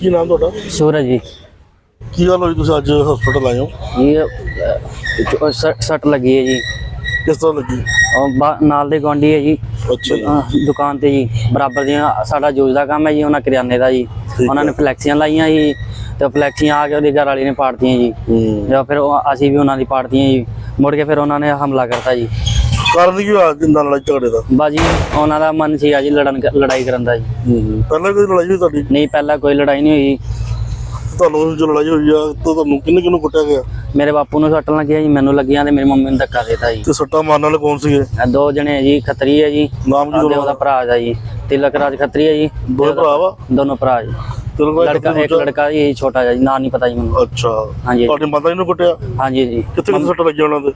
ਕੀ ਨਾਮ ਤੁਹਾਡਾ? ਸੂਰਜ ਜੀ। ਕੀ ਗੱਲ ਹੋਈ? ਤੁਸੀਂ ਅੱਜ ਹਸਪੀਟਲ ਆਏ ਹੋ? ਇਹ ਅਹ, ਜੋ ਸੱਟ ਲੱਗੀ ਹੈ ਜੀ। ਕਿਸ ਤਰ੍ਹਾਂ ਲੱਗੀ? ਉਹ ਬਾ- ਨਾਲ ਦੇ ਗੁਆਂਢੀ ਹੈ ਜੀ। ਅੱਛਾ ਜੀ। ਅਹ, ਦੁਕਾਨ ਤੇ ਜੀ। ਬਰਾਬਰ ਦੀਆਂ ਸਾਡਾ ਜੂਸ ਦਾ ਕੰਮ ਹੈ ਜੀ ਉਹਨਾਂ ਕਰਿਆਨੇ ਦਾ ਜੀ। ਉਹਨਾਂ ਨੇ ਫਲੈਕਸੀਆਂ ਲਾਈਆਂ ਜੀ ਤੇ ਫਲੈਕਸੀਆਂ ਆ ਕੇ ਉਹਦੀ ਘਰ ਵਾਲੀ ਨੇ ਪਾੜਤੀਆਂ ਜੀ। ਹੂੰ। ਜਾਂ ਫਿਰ ਉਹ- ਅਸੀਂ ਵੀ ਉਹਨਾਂ ਦੀ ਪਾੜਤੀਆਂ ਜੀ। ਮੁੜ ਕੇ ਫਿਰ ਉਹਨਾਂ ਨੇ ਹਮਲਾ ਕਰਤਾ ਜੀ। ਕਾਰਨ ਕੀ ਹੋਇਆ ਜਿੰਨਾ ਲੜਾਈ ਝਗੜੇ ਦਾ? ਬਾਜੀ ਉਹਨਾਂ ਦਾ ਮਨ ਸੀਗਾ ਜੀ ਲੜਨ ਲੜਾਈ ਕਰਨ ਦਾ ਜੀ। ਪਹਿਲਾਂ ਕੋਈ ਲੜਾਈ ਹੋਈ ਤੁਹਾਡੀ? ਨਹੀਂ ਪਹਿਲਾਂ ਕੋਈ ਲੜਾਈ ਨਹੀਂ ਹੋਈ। ਤੁਹਾਨੂੰ ਜੋ ਲੜਾਈ ਹੋਈ ਆ ਤਾਂ ਤੁਹਾਨੂੰ ਕਿੰਨੇ ਕਿੰਨੂੰ ਕੁੱਟਿਆ ਗਿਆ? ਮੇਰੇ ਬਾਪੂ ਨੂੰ ਸੱਟ ਲੱਗੀਆਂ ਜੀ ਮੈਨੂੰ ਲੱਗੀਆਂ ਤੇ ਮੇਰੀ ਮੰਮੀ ਨੂੰ ਧੱਕਾ ਦੇਤਾ ਜੀ। ਤੇ ਸੱਟਾਂ ਮਾਰਨ ਵਾਲੇ ਕੌਣ ਸੀਗੇ? ਇਹ ਦੋ ਜਣੇ ਜੀ ਖੱਤਰੀ ਹੈ ਜੀ। ਨਾਮ ਕੀ ਉਹਦਾ ਭਰਾ ਹੈ ਜੀ ਤਿਲਕ ਰਾਜ ਖੱਤਰੀ ਹੈ ਜੀ। ਦੋ ਭਰਾ ਵਾ? ਦੋਨੋਂ ਭਰਾ ਜੀ। ਲੜਕਾ ਇੱਕ ਲੜਕਾ ਜੀ ਛੋਟਾ ਜਿਹਾ ਜੀ ਨਾਂ ਨਹੀਂ ਪਤਾ ਜੀ ਮੈਨੂੰ। ਅੱਛਾ। ਹਾਂਜੀ। ਤੁਹਾਡੀ ਮਾਤਾ ਜੀ ਨੂੰ ਕੁੱਟਿਆ? ਹਾਂਜੀ ਜੀ। ਕਿੱਥੇ ਕਿੱਥੇ ਸੱਟ ਲੱਗੀ ਉਹਨਾਂ ਦੇ?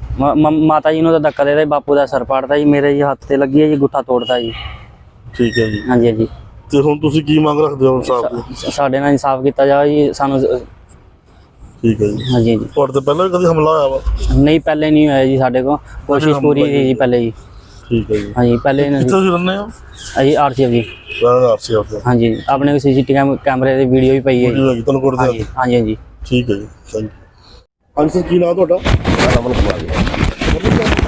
ਮਾਤਾ ਜੀ ਨੂੰ ਤਾਂ ਧੱਕਾ ਦੇਦਾ ਬਾਪੂ ਦਾ ਸਰ ਪਾੜਦਾ ਜੀ ਮੇਰੇ ਜੀ ਹੱਥ ਤੇ ਲੱਗੀ ਹੈ ਜੀ ਗੁੱਠਾ ਤੋੜਦਾ ਜੀ। ਠੀਕ ਹੈ ਜੀ। ਹਾਂਜੀ ਹਾਂਜੀ। ਤੇ ਹੁਣ ਤੁਸੀਂ ਕੀ ਮੰਗ ਰੱਖਦੇ ਹੋ ਇਨਸਾਫ ਦੀ? ਸ- ਸਾਡੇ ਨਾਲ ਇਨਸਾਫ ਕੀਤਾ ਜਾਵੇ ਜੀ ਸਾਨੂੰ ਠੀਕ ਹੈ ਜੀ। ਹਾਂਜੀ ਜੀ ਤੁਹਾਡੇ ਤੇ ਪਹਿਲਾਂ ਵੀ ਕਦੀ ਹਮਲਾ ਹੋਇਆ ਵਾ? ਨਹੀਂ ਪਹਿਲੇ ਨਹੀਂ ਹੋਇਆ ਜੀ ਸਾਡੇ ਕੋਲ। ਕੋਸ਼ਿਸ਼ ਪੂਰੀ ਸੀ ਜੀ ਪਹਿਲੇ ਜੀ। ਠੀਕ ਹੈ ਜੀ। ਹਾਂਜੀ ਪਹਿਲੇ ਨਹੀਂ। ਕਿੱਥੇ ਤੁਸੀਂ ਰਹਿੰਦੇ ਹੋ? ਅਸੀਂ ਆਰਸੀਐਫ ਜੀ। ਰਾਜਾ ਆਰਸੀ ਆਫਿਸ ਹਾਂਜੀ ਆਪਣੇ ਸੀਸੀਟੀਵੀ ਕੈਮਰੇ ਦੀ ਵੀਡੀਓ ਵੀ ਪਈ ਹੈ ਜੀ। ਜੀ ਤੁਹਾਨੂੰ ਕੁੱਟਦੇ ਹਾਂਜੀ ਹਾਂਜੀ ਹਾਂਜੀ। ਠੀਕ ਹੈ ਜੀ ਥੈਂਕ ਯੂ ਹਾਂਜੀ ਸਰ ਕੀ ਨਾਮ ਤੁਹਾਡਾ? ਰਮਨ ਕੁਮਾਰ ਜੀ।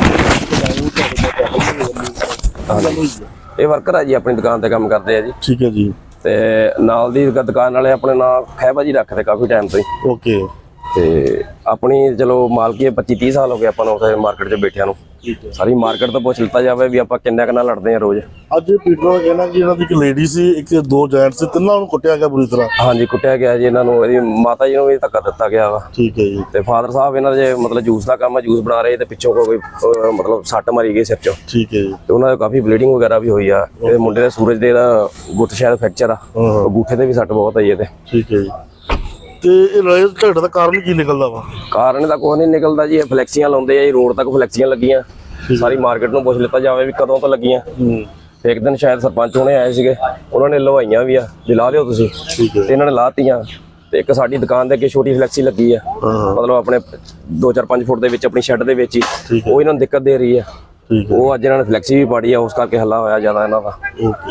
ਇਹ ਵਰਕਰ ਆ ਜੀ ਆਪਣੀ ਦੁਕਾਨ ਤੇ ਕੰਮ ਕਰਦੇ ਆ ਜੀ। ਠੀਕ ਹੈ ਜੀ। ਤੇ ਨਾਲ ਦੀ ਦੁਕਾਨ ਵਾਲੇ ਆਪਣੇ ਨਾਂ ਖਹਿਬਾ ਜੀ ਰੱਖਦੇ ਕਾਫੀ ਟਾਈਮ ਤੋਂ ਹੀ। ਓਕੇ ਤੇ ਆਪਣੀ ਚਲੋ ਮਾਲਕੀ 25 30 ਸਾਲ ਹੋ ਗਏ ਆਪਾਂ ਨੂੰ ਉੱਥੇ ਮਾਰਕੀਟ 'ਚ ਬੈਠਿਆਂ ਨੂੰ। ਸਾਰੀ ਮਾਰਕੀਟ ਤੋਂ ਪੁੱਛ ਲਿੱਤਾ ਜਾਵੇ ਵੀ ਆਪਾਂ ਕਿੰਨਾ ਕਿੰਨਾ ਲੜਦੇ ਆ ਰੋਜ਼। ਅੱਜ ਪੀਟਰ ਦਾ ਕਹਿਣਾ ਕਿ ਇਹਨਾਂ ਦੀ ਇੱਕ ਲੇਡੀ ਸੀ ਇੱਕ ਦੋ ਜੈਂਟ ਸੀ ਤਿੰਨਾਂ ਨੂੰ ਕੁੱਟਿਆ ਗਿਆ ਬੁਰੀ ਤਰ੍ਹਾਂ। ਹਾਂਜੀ ਕੁੱਟਿਆ ਗਿਆ ਜੀ ਇਹਨਾਂ ਨੂੰ ਇਹਦੀ ਮਾਤਾ ਜੀ ਨੂੰ ਵੀ ਧੱਕਾ ਦਿੱਤਾ ਗਿਆ ਵਾ। ਠੀਕ ਹੈ ਜੀ। ਤੇ ਫਾਦਰ ਸਾਹਿਬ ਇਹਨਾਂ ਦੇ ਮਤਲਬ ਜੂਸ ਦਾ ਕੰਮ ਜੂਸ ਬਣਾ ਰਹੇ ਤੇ ਪਿੱਛੋਂ ਕੋਈ ਅਹ, ਮਤਲਬ ਸੱਟ ਮਾਰੀ ਗਈ ਸਿਰ 'ਚੋਂ। ਠੀਕ ਹੈ ਜੀ। ਤੇ ਉਹਨਾਂ ਦੇ ਕਾਫੀ ਬਲੀਡਿੰਗ ਵਗੈਰਾ ਵੀ ਹੋਈ ਆ। ਇਹ ਮੁੰਡੇ ਦੇ ਸੂਰਜ ਦੇ ਦਾ ਗੁੱਟ ਸ਼ਾਇਦ ਫ੍ਰੈਕਚਰ ਆ। ਹਾਂ। ਅੰਗੂਠੇ ਤੇ ਵੀ ਸੱਟ ਬਹੁਤ ਆਈ ਇਹਦੇ। ਠੀਕ ਹੈ ਜੀ। ਤੇ ਇਹ ਲੜਾਈ ਝਗੜੇ ਦਾ ਕਾਰਨ ਕੀ ਨਿਕਲਦਾ ਵਾ? ਕਾਰਨ ਦਾ ਕੋਈ ਨਹੀਂ ਨਿਕਲਦਾ ਜੀ ਇਹ ਫਲੈਕਸੀਆਂ ਲਾਉਂਦੇ ਆ ਜੀ ਰੋਡ ਤੱਕ ਫਲੈਕਸੀਆਂ ਲੱਗੀਆਂ। ਸਾਰੀ ਮਾਰਕੀਟ ਨੂੰ ਪੁੱਛ ਲਿੱਤਾ ਜਾਵੇ ਵੀ ਕਦੋਂ ਤੋਂ ਲੱਗੀਆਂ। ਇੱਕ ਦਿਨ ਸ਼ਾਇਦ ਸਰਪੰਚ ਹੁਣੇ ਆਏ ਸੀਗੇ ਉਹਨਾਂ ਨੇ ਲਵਾਈਆਂ ਵੀ ਆ ਵੀ ਲਾ ਦਿਓ ਤੁਸੀਂ। ਤੇ ਇਹਨਾਂ ਨੇ ਲਾਤੀਆਂ। ਤੇ ਇੱਕ ਸਾਡੀ ਦੁਕਾਨ ਦੇ ਅੱਗੇ ਛੋਟੀ ਫਲੈਕਸੀ ਲੱਗੀ ਆ। ਮਤਲਬ ਆਪਣੇ 2-4-5 ਫੁੱਟ ਦੇ ਵਿੱਚ ਆਪਣੀ ਸ਼ੈੱਡ ਦੇ ਵਿੱਚ ਹੀ। ਉਹ ਇਹਨਾਂ ਨੂੰ ਦਿੱਕਤ ਦੇ ਰਹੀ ਆ। ਉਹ ਅੱਜ ਇਹਨਾਂ ਨੇ ਫਲੈਕਸੀ ਵੀ ਪਾੜੀ ਆ ਉਸ ਕਰਕੇ ਹੱਲਾ ਹੋਇਆ ਜ਼ਿਆਦਾ ਇਹਨਾਂ ਦਾ।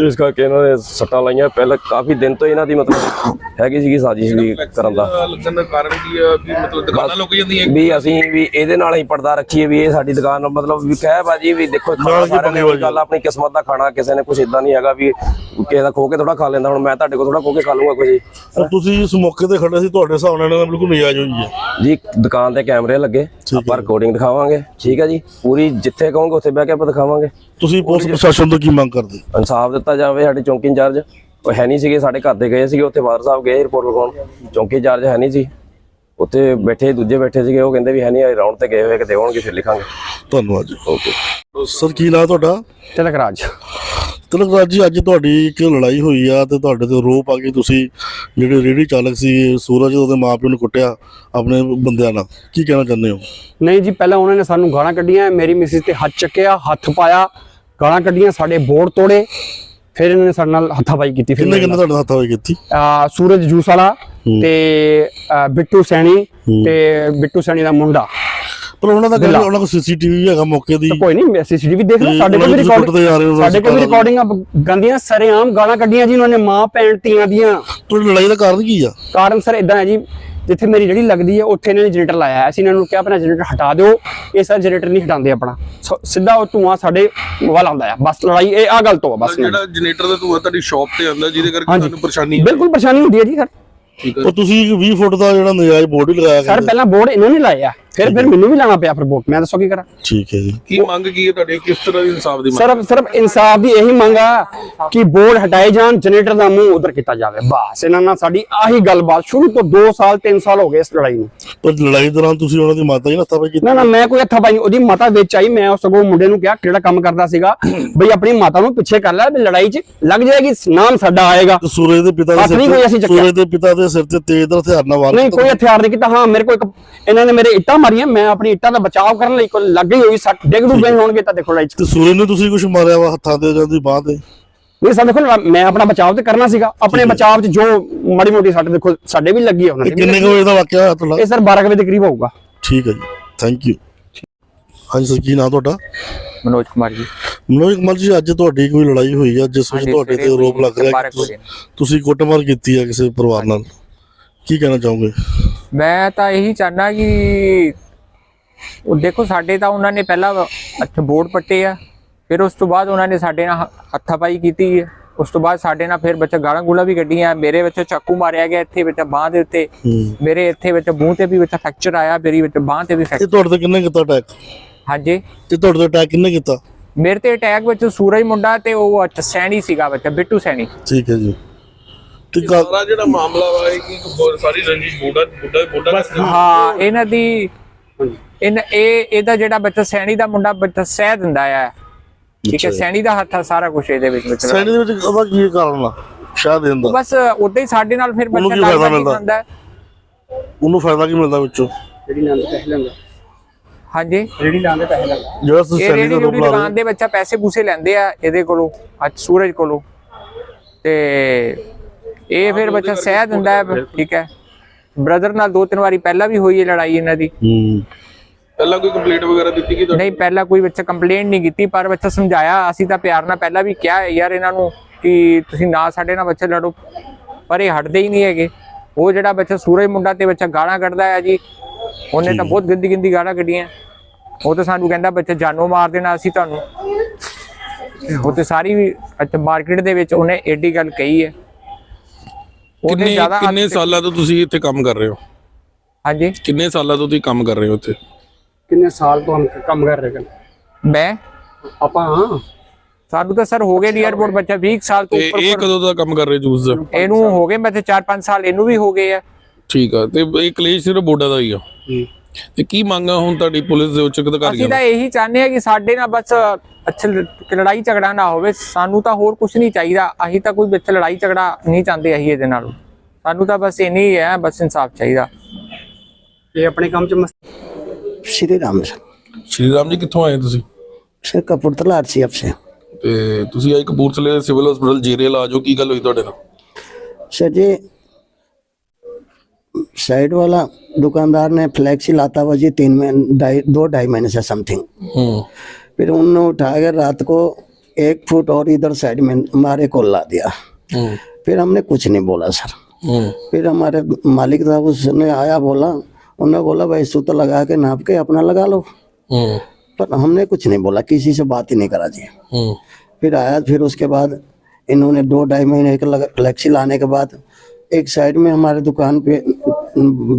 ਇਸ ਕਰਕੇ ਇਹਨਾਂ ਨੇ ਸੱਟਾਂ ਲਾਈਆਂ। ਪਹਿਲਾਂ ਕਾਫੀ ਦਿਨ ਤੋਂ ਇਹਨਾਂ ਦੀ ਮਤਲਬ ਹੈਗੀ ਸੀਗੀ ਸਾਜ਼ਿਸ਼ ਵੀ ਕਰਨ ਦਾ। ਲੱਗਣ ਦਾ ਕਾਰਨ ਕੀ ਆ ਵੀ ਮਤਲਬ ਦੁਕਾਨਾਂ ਲੁਕ ਜਾਂਦੀਆਂ ਵੀ ਅਸੀਂ ਵੀ ਇਹਦੇ ਨਾਲ ਹੀ ਪਰਦਾ ਰੱਖੀਏ ਵੀ ਇਹ ਸਾਡੀ ਦੁਕਾਨ ਮਤਲਬ ਵੀ ਕਹਿ ਬਾਜੀ ਵੀ ਦੇਖੋ ਗੱਲ ਆਪਣੀ ਕਿਸਮਤ ਦਾ ਖਾਣਾ ਕਿਸੇ ਨੇ ਕੁਝ ਇਦਾਂ ਨਹੀਂ ਹੈਗਾ ਵੀ ਕਿਸੇ ਦਾ ਖੋ ਕੇ ਥੋੜਾ ਖਾ ਲੈਂਦਾ ਹੁਣ ਮੈਂ ਤੁਹਾਡੇ ਕੋਲ ਥੋੜਾ ਖੋ ਕੇ ਖਾ ਲੂੰਗਾ ਕੁਝ ਤਾਂ ਤੁਸੀਂ ਇਸ ਮੌਕੇ ਤੇ ਖੜੇ ਸੀ ਤੁਹਾਡੇ ਹਿਸਾਬ ਨਾਲ ਇਹਨਾਂ ਦਾ ਬਿਲਕੁਲ ਨਜਾਇਜ਼ ਹੋਈ ਹੈ। ਜੀ ਦੁਕਾਨ ਤੇ ਕੈਮਰੇ ਲੱਗੇ ਆਪਾਂ ਰਿਕਾਰਡਿੰਗ ਦਿਖਾਵਾਂਗੇ। ਠੀਕ ਹੈ ਜੀ ਪੂਰੀ ਜਿੱਥੇ ਕਹੋਗੇ ਉੱਥੇ ਬਹਿ ਕੇ ਆਪਾਂ ਦਿਖਾਵਾਂਗੇ। ਤੁਸੀਂ ਪੁਲਿਸ ਪ੍ਰਸ਼ਾਸਨ ਤੋਂ ਕੀ ਮੰਗ ਕਰਦੇ? ਇਨਸਾਫ ਦਿੱਤਾ ਜਾਵੇ ਸਾਡੇ ਚੌਂਕੀ ਇੰਚਾਰਜ। ਉਹ ਹੈ ਨਹੀਂ ਸੀਗੇ ਸਾਡੇ ਘਰ ਦੇ ਗਏ ਸੀਗੇ ਉੱਥੇ ਫਾਦਰ ਸਾਹਿਬ ਗਏ ਰਿਪੋਰਟ ਲਿਖਾਉਣ ਚੌਂਕੀ ਇੰਚਾਰਜ ਹੈ ਨਹੀਂ ਸੀ। ਉੱਥੇ ਬੈਠੇ ਦੂਜੇ ਬੈਠੇ ਸੀਗੇ ਉਹ ਕਹਿੰਦੇ ਵੀ ਹੈ ਨਹੀਂ ਰਾਉਂਡ ਤੇ ਗਏ ਹੋਏ ਕਿ ਦੇਵਣਗੇ ਫਿਰ ਲਿਖਾਂਗੇ। ਧੰਨਵਾਦ ਜੀ। ਓਕੇ ਸਰ ਕੀ ਨਾਮ ਤੁਹਾਡਾ? ਤਿਲਕ ਰਾਜ ਤਿਲਕ ਰਾਜ ਜੀ ਅੱਜ ਤੁਹਾਡੀ ਇੱਕ ਲੜਾਈ ਹੋਈ ਆ ਤੇ ਤੁਹਾਡੇ ਤੇ ਰੋਪ ਆ ਗਈ ਤੁਸੀਂ ਜਿਹੜੇ ਰੇੜੀ ਚਾਲਕ ਸੀ ਸੂਰਜ ਉਹਦੇ ਮਾਪਿਓ ਨੂੰ ਕੁੱਟਿਆ ਆਪਣੇ ਬੰਦਿਆਂ ਨਾਲ। ਕੀ ਕਹਿਣਾ ਚਾਹੁੰਦੇ ਹੋ? ਨਹੀਂ ਜੀ ਪਹਿਲਾਂ ਉਹਨਾਂ ਨੇ ਸਾਨੂੰ ਗਾਲਾਂ ਕੱਢੀਆਂ ਮੇਰੀ ਮਿਸਿਸ ਤੇ ਹੱਥ ਚੱਕਿਆ ਹੱਥ ਪਾਇਆ ਗਾਲਾਂ ਕੱਢੀਆਂ ਸਾਡੇ ਬੋਰਡ ਤੋੜੇ। ਫਿਰ ਇਹਨਾਂ ਨੇ ਸਾਡੇ ਨਾਲ ਹੱਥਾਪਾਈ ਕੀਤੀ ਫਿਰ ਕਿੰਨੇ ਕਿੰਨੇ ਤੁਹਾਡੇ ਹੱਥ ਹੋਏ ਕੀਤੀ? ਆ ਸੂਰਜ ਜੂਸ ਵਾਲਾ ਤੇ ਅਹ, ਬਿੱਟੂ ਸੈਣੀ ਤੇ ਬਿੱਟੂ ਸੈਣੀ ਦਾ ਮੁੰਡਾ। ਪਰ ਉਹਨਾਂ ਦਾ ਕਹਿੰਦੇ ਉਹਨਾਂ ਕੋਲ ਸੀਸੀਟੀਵੀ ਹੈਗਾ ਮੌਕੇ ਦੀ। ਤਾਂ ਕੋਈ ਨਹੀਂ ਸੀਸੀਟੀਵੀ ਦੇਖ ਲਓ ਸਾਡੇ ਕੋਲ ਵੀ ਰਿਕਾਰਡਿੰਗ ਸਾਡੇ ਕੋਲ ਵੀ ਰਿਕਾਰਡਿੰਗਾਂ ਗੰਦੀਆਂ ਸਰੇਆਮ ਗਾਲਾਂ ਕੱਢੀਆਂ ਜੀ ਉਹਨਾਂ ਨੇ ਮਾਂ ਭੈਣ ਧੀਆਂ ਦੀਆਂ। ਤੁਹਾਡੀ ਲੜਾਈ ਦਾ ਕਾਰਨ ਕੀ ਆ? ਕਾਰਨ ਸਰ ਇਦਾਂ ਹੈ ਜੀ ਜਿੱਥੇ ਮੇਰੀ ਜਿਹੜੀ ਲੱਗਦੀ ਹੈ ਉੱਥੇ ਇਹਨਾਂ ਨੇ ਜਨਰੇਟਰ ਲਾਇਆ ਹੈ ਅਸੀਂ ਇਹਨਾਂ ਨੂੰ ਕਿਹਾ ਆਪਣਾ ਜਨਰੇਟਰ ਹਟਾ ਦਿਓ। ਇਹ ਸਰ ਜਨਰੇਟਰ ਨਹੀਂ ਹਟਾਉਂਦੇ ਆਪਣਾ। ਸਿੱਧਾ ਉਹ ਧੂਆਂ ਸਾਡੇ ਵੱਲ ਆਉਂਦਾ ਹੈ ਬਸ ਲੜਾਈ ਇਹ ਆ ਗੱਲ ਤੋਂ ਬਸ ਜਿਹੜਾ ਜਨਰੇਟਰ ਦਾ ਧੂਆ ਤੁਹਾਡੀ ਸ਼ਾਪ ਤੇ ਆਉਂਦਾ ਜਿਹਦੇ ਕਰਕੇ। ਤੁਹਾਨੂੰ ਪਰੇਸ਼ਾਨੀ ਹੈ। ਬਿਲਕੁਲ ਪਰੇਸ਼ਾਨੀ ਹੁੰਦੀ ਹੈ ਜੀ ਸਰ। ਉਹ ਤੁਸੀਂ 20 ਫੁੱਟ ਦਾ ਜਿਹੜਾ ਨਜਾਇਜ਼ ਬੋਰਡ ਹੀ ਲਗਾਇਆ ਸਰ। ਪਹਿਲਾਂ ਬੋਰਡ ਇਹਨਾਂ ਨੇ ਲਾਇਆ ਫਿਰ ਫਿਰ ਮੈਨੂੰ ਵੀ ਲਾਣਾ ਪਿਆ ਫਿਰ ਬੋਰਡ ਮੈਂ ਦੱਸੋ ਕੀ ਕਰਾਂ? ਠੀਕ ਹੈ ਜੀ। ਕੀ ਮੰਗ ਕੀ ਹੈ ਤੁਹਾਡੀ? ਕਿਸ ਤਰ੍ਹਾਂ ਦੀ ਇਨਸਾਫ ਦੀ ਮੰਗ? ਸਿਰਫ ਸਿਰਫ ਇਨਸਾਫ ਦੀ ਇਹੀ ਮੰਗ ਆ ਕਿ ਬੋਰਡ ਹਟਾਏ ਜਾਣ ਜਨਰੇਟਰ ਦਾ ਮੂੰਹ ਉਧਰ ਕੀਤਾ ਜਾਵੇ। ਬਸ ਇਹਨਾਂ ਨਾਲ ਸਾਡੀ ਆਹੀ ਗੱਲਬਾਤ ਸ਼ੁਰੂ ਤੋਂ 2 ਸਾਲ 3 ਸਾਲ ਹੋ ਗਏ ਇਸ ਲੜਾਈ ਨੂੰ। ਪਰ ਲੜਾਈ ਦੌਰਾਨ ਤੁਸੀਂ ਉਹਨਾਂ ਦੀ ਮਾਤਾ ਜੀ ਨਾਲ ਹੱਥਾਪਾਈ ਕੀਤੀ? ਨਾ ਨਾ ਮੈਂ ਕੋਈ ਹੱਥਾ ਪਾਈ ਉਹਦੀ ਮਾਤਾ ਵਿੱਚ ਆਈ ਮੈਂ ਉਹ ਸਗੋਂ ਮੁੰਡੇ ਨੂੰ ਕਿਹਾ ਕਿਹੜਾ ਕੰਮ ਕਰਦਾ ਸੀਗਾ ਬਈ ਆਪਣੀ ਮਾਤਾ ਨੂੰ ਪਿੱਛੇ ਕਰ ਲੈ ਵੀ ਲੜਾਈ 'ਚ ਲੱਗ ਜਾਏਗੀ ਨਾਮ ਸਾਡਾ ਆਏਗਾ। ਸੂਰਜ ਦੇ ਪਿਤਾ ਦੇ ਨਹੀਂ ਸਿਰ। ਤੇ ਸੂਰਜ ਦੇ ਪਿਤਾ ਦੇ ਸਿਰ ਤੇ ਤੇਜ਼ ਹਥਿਆਰ ਨਾਲ ਵਾਰ ਨਹੀਂ ਕੋਈ ਹਥਿਆਰ ਨਹੀਂ ਕੀਤਾ ਹਾਂ ਮੇਰੇ ਕੋਲ ਇੱਕ ਇਹਨਾਂ ਨੇ ਮੇਰੇ ਇੱਟਾਂ ਮਾਰੀਆਂ ਮੈਂ ਆਪਣੀ ਇੱਟਾਂ ਦਾ ਬਚਾਅ ਕਰਨ ਲਈ ਕੋਈ ਲੱਗੀ ਹੋਈ ਸੱਟ ਡਿੱਗ ਡੁੱਗ ਗਏ ਹੋਣਗੇ ਤਾਂ ਦੇਖੋ ਲੜਾਈ 'ਚ ਤੇ ਸੂਰਜ ਨੇ ਤੁਸੀਂ ਕੁਝ ਮਾਰਿਆ ਵਾ ਹੱਥਾਂ ਤੇ ਜਾਂ ਦੀ ਬਾਹ ਤੇ? ਨਹੀਂ ਸਰ ਦੇਖੋ ਮੈਂ ਆਪਣਾ ਬਚਾਅ ਤੇ ਕਰਨਾ ਸੀਗਾ। ਆਪਣੇ ਬਚਾਅ 'ਚ ਜੋ ਮਾੜੀ ਮੋਟੀ ਸੱਟ ਦੇਖੋ ਸਾਡੇ ਵੀ ਲੱਗੀ ਹੈ ਉਹਨਾਂ ਦੀ ਕਿੰਨੇ ਕੁ ਵਜੇ ਦਾ ਵਾਕਿਆ ਹੋਇਆ ਤੁਹਾਡਾ? ਇਹ ਸਰ 12 ਕੁ ਵਜੇ ਦੇ ਕਰੀਬ ਹੋਊਗਾ। ਠੀਕ ਹੈ ਜੀ। ਥੈਂਕ ਯੂ ਹਾਂਜੀ ਸਰ ਕੀ ਨਾਮ ਤੁਹਾਡਾ? ਮਨੋਜ ਕੁਮਾਰ ਜੀ। ਮਨੋਜ ਕੁਮਾਰ ਜੀ ਅੱਜ ਤੁਹਾਡੀ ਕੋਈ ਲੜਾਈ ਹੋਈ ਆ? ਜਿਸ ਵਿੱਚ ਤੁਹਾਡੇ ਤੇ ਆਰੋਪ ਲੱਗ ਰਿਹਾ ਕਿ ਤੁਸੀਂ- ਕੁੱਟਮਾਰ ਕੀਤੀ ਹੈ ਕਿਸੇ ਪਰਿਵਾਰ ਨਾਲ। ਕੀ ਕਹਿਣਾ ਚਾਹੋਗੇ? ਮੈਂ ਤਾਂ ਇਹੀ ਚਾਹਨਾ ਕਿ ਉਹ ਦੇਖੋ ਸਾਡੇ ਤਾਂ ਉਹਨਾਂ ਨੇ ਪਹਿਲਾਂ ਅੱਛਾ ਬੋਰਡ ਪੱਟੇ ਆ ਫਿਰ ਉਸ ਤੋਂ ਬਾਅਦ ਉਹਨਾਂ ਨੇ ਸਾਡੇ ਨਾਲ ਹੱਥਾਪਾਈ ਕੀਤੀ ਹੈ। ਉਸ ਤੋਂ ਬਾਅਦ ਸਾਡੇ ਨਾਲ ਫਿਰ ਬੱਚਾ ਗਾਲਾਂ ਗੂਲਾਂ ਵੀ ਕੱਢੀਆਂ ਮੇਰੇ ਵਿੱਚ ਚਾਕੂ ਮਾਰਿਆ ਗਿਆ ਇੱਥੇ ਵਿੱਚ ਬਾਹ ਦੇ ਉੱਤੇ। ਮੇਰੇ ਇੱਥੇ ਵਿੱਚ ਮੂੰਹ ਤੇ ਵੀ ਵਿੱਚ ਫ੍ਰੈਕਚਰ ਆਇਆ ਮੇਰੀ ਵਿੱਚ ਬਾਹ ਤੇ ਵੀ ਫ੍ਰੈਕਚਰ ਤੁਹਾਡੇ ਤੇ ਕਿੰਨੇ ਕੀਤਾ ਅਟੈਕ ਹਾਂਜੀ। ਇਹ ਤੁਹਾਡੇ ਤੇ ਅਟੈਕ ਕਿੰਨੇ ਕੀਤਾ? ਮੇਰੇ ਤੇ ਅਟੈਕ ਵਿੱਚ ਸੂਰਜ ਮੁੰਡਾ ਤੇ ਉਹ ਸੈਣੀ ਸੀਗਾ ਬੱਚਾ ਬਿੱਟੂ ਸੈਣੀ। ਠੀਕ ਹੈ ਜੀ। ਤੇ ਕਾ- ਸਾਰਾ ਜਿਹੜਾ ਮਾਮਲਾ ਵਾ ਇਹ ਕਿ ਸਾਰੀ ਰੰਜਿਸ਼ ਬੋਡਾ ਬੋਡਾ ਬੋਡਾ ਹਾਂ ਇਹਨਾਂ ਦੀ ਇਹ ਇਹਦਾ ਜਿਹੜਾ ਬੱਚਾ ਸੈਣੀ ਦਾ ਮੁੰਡਾ ਬੱਚਾ ਸਹਿ ਦਿੰਦਾ ਆ। ਠੀਕ ਹੈ ਸੈਣੀ ਦਾ ਹੱਥ ਆ ਸਾਰਾ ਕੁਝ ਇਹਦੇ ਵਿੱਚ ਵਿੱਚ ਸੈਣੀ ਦੇ ਵਿੱਚ ਉਹਦਾ ਕੀ ਕਾਰਨ ਆ? ਸ਼ਾਇਦ ਦੇਣ ਦਾ ਬਸ ਉਦਾਂ ਹੀ ਸਾਡੇ ਨਾਲ ਫਿਰ ਬੱਚਾ ਕੀ ਫਾਇਦਾ ਲਾਈਵ ਮਿਲਦਾ? ਉਹਨੂੰ ਫਾਇਦਾ ਕੀ ਮਿਲਦਾ ਵਿੱਚੋਂ? ਹਾਂਜੀ। ਜਿਹੜਾ ਤੁਸੀਂ ਇਹ ਸੈਣੀ ਰੇੜੀ ਦਾ ਆਰੋਪ ਰੂੜੀ ਲਾ ਰਹੇ ਦੁਕਾਨ ਦੇ ਬੱਚਾ ਪੈਸੇ ਪੂਸੇ ਲੈਂਦੇ ਆ ਇਹਦੇ ਕੋਲੋਂ ਅੱਜ ਸੂਰਜ ਕੋਲੋਂ। ਤੇ ਇਹ ਫਿਰ ਬੱਚਾ ਸਹਿ ਦਿੰਦਾ ਹੈ ਠੀਕ ਹੈ। ਬ੍ਰਦਰ ਨਾਲ ਦੋ ਤਿੰਨ ਵਾਰੀ ਪਹਿਲਾਂ ਵੀ ਹੋਈ ਹੈ ਲੜਾਈ ਇਹਨਾਂ ਦੀ। ਹੂੰ। ਪਹਿਲਾਂ ਕੋਈ ਕੰਪਲੀਟ ਵਗੈਰਾ ਦਿੱਤੀ ਕਿ ਨਹੀਂ ਪਹਿਲਾਂ ਕੋਈ ਬੱਚਾ ਕੰਪਲੇਂਟ ਨਹੀਂ ਕੀਤੀ ਪਰ ਬੱਚਾ ਸਮਝਾਇਆ। ਅਸੀਂ ਤਾਂ ਪਿਆਰ ਨਾਲ ਪਹਿਲਾਂ ਵੀ ਕਿਹਾ ਯਾਰ ਇਹਨਾਂ ਨੂੰ ਕਿ ਤੁਸੀਂ ਨਾ ਸਾਡੇ ਨਾਲ ਬੱਚੇ ਲੜੋ ਪਰ ਇਹ ਹਟਦੇ ਹੀ ਨਹੀਂ ਹੈਗੇ। ਉਹ ਜਿਹੜਾ ਬੱਚਾ ਸੂਰਜ ਮੁੰਡਾ ਤੇ ਬੱਚਾ ਗਾਲਾਂ ਕੱਢਦਾ ਹੈ ਜੀ ਉਹਨੇ ਤਾਂ ਬਹੁਤ ਗੰਦੀ ਗੰਦੀ ਗਾਲਾਂ ਕੱਢੀਆਂ। ਉਹ ਤਾਂ ਸਾਨੂੰ ਕਹਿੰਦਾ ਬੱਚਾ ਜਾਨੋਂ ਮਾਰ ਦੇਣਾ ਅਸੀਂ ਤੁਹਾਨੂੰ। ਉਹ ਤੇ ਸਾਰੀ ਮਾਰਕੀਟ ਦੇ ਵਿੱਚ ਉਹਨੇ ਏਡੀ ਗੱਲ ਕਹੀ ਹੈ। ਕਿੰਨੇ ਕਿੰਨੇ ਸਾਲਾਂ ਤੋਂ ਤੁਸੀਂ ਇੱਥੇ ਕੰਮ ਕਰ ਰਹੇ ਹੋ? ਹਾਂਜੀ। ਕਿੰਨੇ ਸਾਲਾਂ ਤੋਂ ਤੁਸੀਂ ਕੰਮ ਕਰ ਰਹੇ ਹੋ ਇੱਥੇ? ਕਿੰਨੇ ਸਾਲ ਤੋਂ ਹਮ ਕੰਮ ਕਰ ਰਹੇ ਹਾਂ? ਮੈਂ? ਆਪਾਂ ਹਾਂ। ਸਾਨੂੰ ਤਾਂ ਸਰ ਹੋ ਗਏ ਏਅਰਪੋਰਟ ਬੱਚਾ 20 ਸਾਲ ਤੋਂ ਉੱਪਰ ਇਹ ਕਦੋਂ ਦਾ ਕੰਮ ਕਰ ਰਹੇ ਜੂਸ ਦਾ? ਇਹਨੂੰ ਹੋ ਗਏ ਮੈਂ ਤੇ 4-5 ਸਾਲ ਇਹਨੂੰ ਵੀ ਹੋ ਗਏ ਆ। ਠੀਕ ਆ ਤੇ ਇਹ ਕਲੇਸ਼ ਸਿਰਫ ਬੋਡਾ ਦਾ ਹੀ ਆ। ਤੇ ਕੀ ਮੰਗਾ ਹੁਣ ਤੁਹਾਡੀ ਪੁਲਿਸ ਦੇ ਉੱਚ ਅਸੀਂ ਅਧਿਕਾਰੀਆਂ ਤਾਂ ਨੂੰ? ਇਹੀ ਚਾਹੁੰਦੇ ਆ ਕਿ ਸਾਡੇ ਨਾਲ ਬਸ ਅੱਛਾ ਲ- ਲੜਾਈ ਝਗੜਾ ਨਾ ਹੋਵੇ ਸਾਨੂੰ ਤਾਂ ਹੋਰ ਕੁਝ ਨਹੀਂ ਚਾਹੀਦਾ ਅਸੀਂ ਤਾਂ ਕੋਈ ਵਿੱਚ ਲੜਾਈ ਝਗੜਾ ਨਹੀਂ ਚਾਹੁੰਦੇ ਅਸੀਂ ਇਹਦੇ ਨਾਲ ਸਾਨੂੰ ਤਾਂ ਬਸ ਇੰਨੀ ਹੀ ਹੈ ਬਸ ਇਨਸਾਫ ਚਾਹੀਦਾ ਇਹ ਆਪਣੇ ਕੰਮ ਚ ਮਸਤ श्री राम सर ਸ਼੍ਰੀ ਰਾਮ ਜੀ ਕਿੱਥੋਂ ਆਏ ਤੁਸੀਂ सर कपूरथला आरसीएफ से ਤੇ ਤੁਸੀਂ ਆਏ ਕਪੂਰਥਲੇ ਸਿਵਲ ਹਸਪੀਟਲ ਜੀਰੇ ਇਲਾਜ ਹੋ ਕੀ ਗੱਲ ਹੋਈ ਤੁਹਾਡੇ ਨਾਲ सर जी साइड वाला दुकानदार ने फ्लैक्सी लाता हुआ जी तीन महीने ढाई दो ढाई महीने से समथिंग ਹੂੰ फिर उनने उठा के रात को एक फुट और इधर साइड में मारे को ला दिया। हम्म। फिर हमने कुछ नहीं बोला सर। हम्म। फिर हमारे मालिक साहब उसने आया बोला उन्होंने बोला भाई सूत लगा के नाप के अपना लगा लो। हम्म। पर हमने कुछ नहीं बोला किसी से बात ही नहीं करा दी फिर आया फिर उसके बाद इन्होंने दो ढाई महीने का फ्लैक्सी लाने के बाद एक साइड में हमारे दुकान पे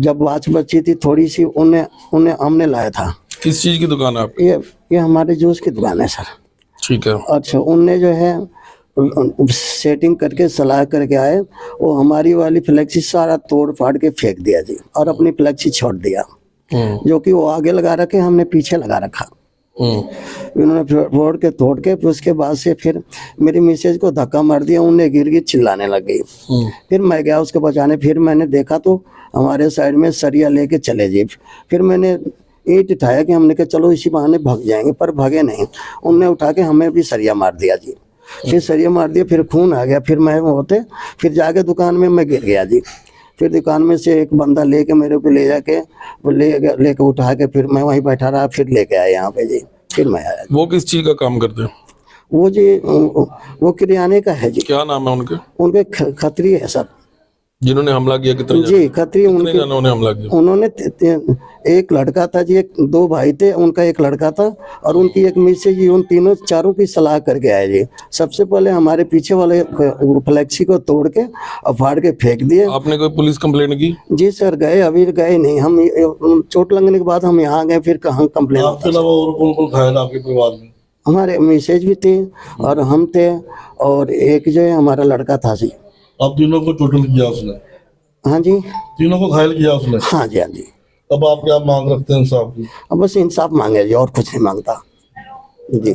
जब वाच बची थी थोड़ी सी उन्हें उन्हें हमने लाया था। किस चीज़ की दुकान है आपकी ये ये हमारे जूस की दुकान है सर। ठीक है। अच्छा उनने जो है सेटिंग करके सलाह करके आए वो हमारी वाली फ्लेक्सी सारा तोड़ फाड़ के फेंक दिया जी और अपनी फ्लेक्सी छोड़ दिया हम्म। जो कि वो आगे लगा रखे हमने पीछे लगा रखा। हम्म। उन्होंने फोड़ के तोड़ के फिर उसके बाद से फिर मेरी मिसेज को धक्का मार दिया उन्हें गिर गिर चिल्लाने लग गई। हम्म। फिर मैं गया उसको बचाने फिर मैंने देखा तो हमारे साइड में सरिया लेके चले जी। फिर मैंने ईट उठाया कि हमने कहा चलो इसी बहाने भाग जाएँगे पर भगे नहीं। उनने उठा के हमें भी सरिया मार दिया जी। फिर सरिया मार दिया फिर खून आ गया फिर मैं वो होते फिर जाके दुकान में मैं गिर गया जी। फिर दुकान में से एक बंदा लेके मेरे को ले जाके वो ले लेके उठा के फिर मैं वहीं बैठा रहा फिर लेके आया यहाँ पे जी। फिर मैं आया वो किस चीज़ का काम करते हैं? वो जी वो किराने का है जी। क्या नाम है उनके? उनके खतरी है सर। जिन्होंने हमला किया कितने जी खतरी उनके जनों ने हमला किया? उन्होंने एक लड़का था जी एक दो भाई थे उनका एक लड़का था और उनकी एक मिसेज जी उन तीनों चारों की सलाह करके आए जी। सबसे पहले हमारे पीछे वाले फ्लेक्सी को तोड़ के और फाड़ के फेंक दिए। आपने कोई पुलिस कंप्लेंट की? जी सर गए अभी गए नहीं। हम चोट लगने के बाद हम यहाँ गए फिर कहाँ कंप्लेन आपके अलावा और कौन कौन घायल आपके परिवार में? हमारे मिसेज भी थे और हम थे और एक जो है हमारा लड़का था जी। अब तीनों को टोटल किया उसने हाँ जी तीनों को घायल किया उसने हाँ जी हाँ जी अब आप क्या मांग रखते हैं इंसाफ की अब बस इंसाफ मांगे जी और कुछ नहीं मांगता जी